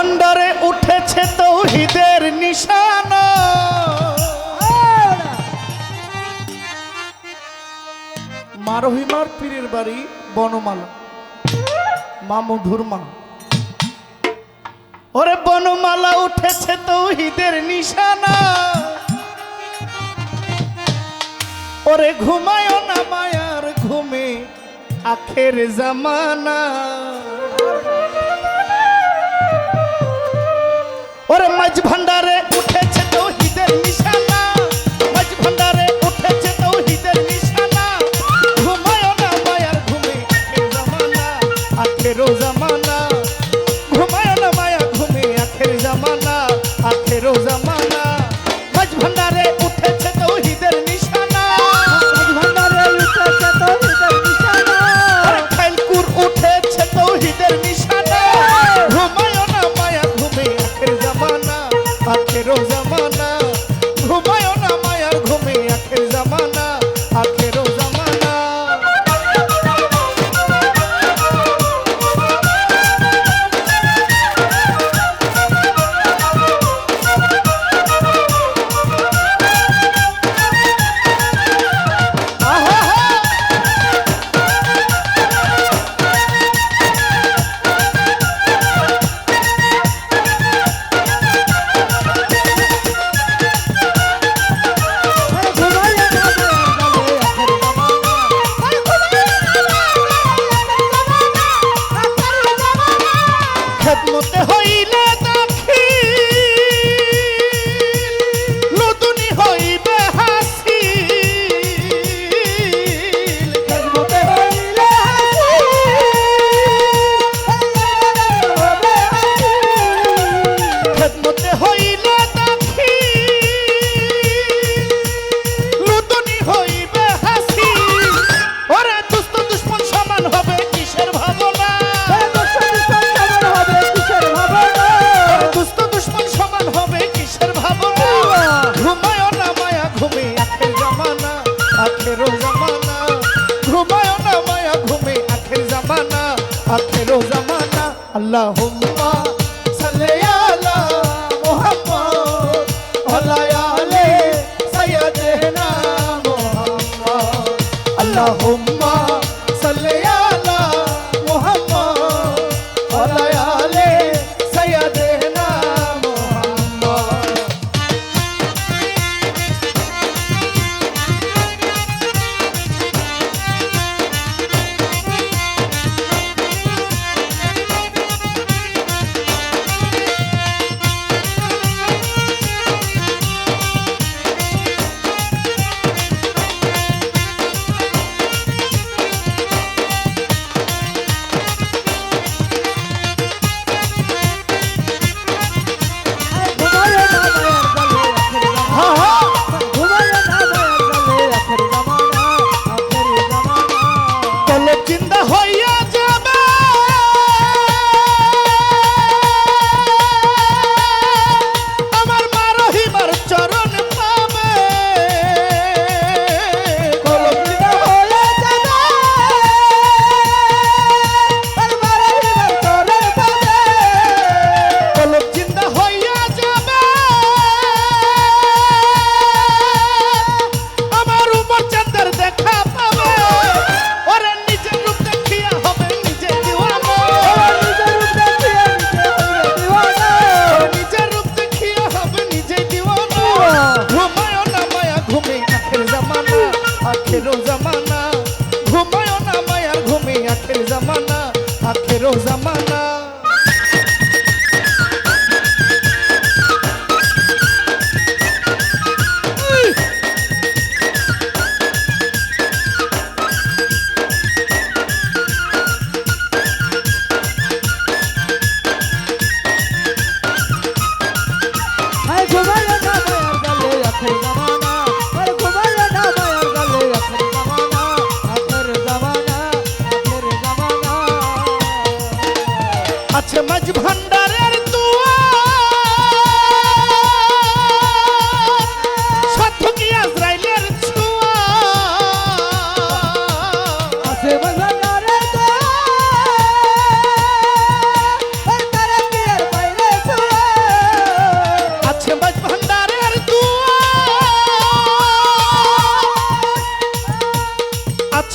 ভান্ডারে উঠেছে তৌহিদের নিশানা। মারহিমার পীরের বাড়ি বনমালা, মা মধুর মা। ওরে বনমালা উঠেছে তৌহিদের নিশানা। ওরে ঘুমায় না মায়ার ঘুমে, আখের জামানা। ভান্ডারে আখেরো জামানা ঘুমায় না মায়া ঘুমে আখের জামানা আখেরো জামানা আল্লাহ হুম্মা Allahumma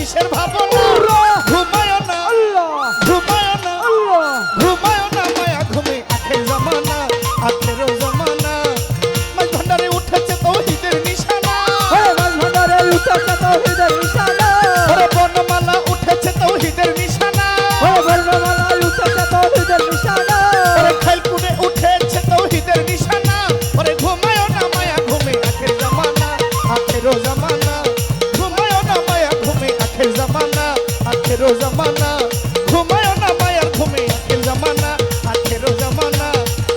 কিসের ভাব? আখেরও জামানা, ঘুমায় না মায়ার ঘুমে আখের জামানা আখেরও জামানা,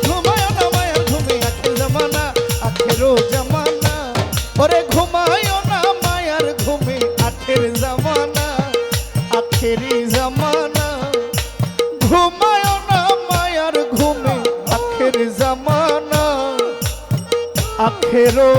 ঘুমায় না মায়ার ঘুমে আখের জামানা আখেরও জামানা। ওরে ঘুমায় না মায়ার ঘুমে আখের জামানা আখেরি জামানা। ঘুমায় না মায়ার ঘুমে আখের জামানা আখেরও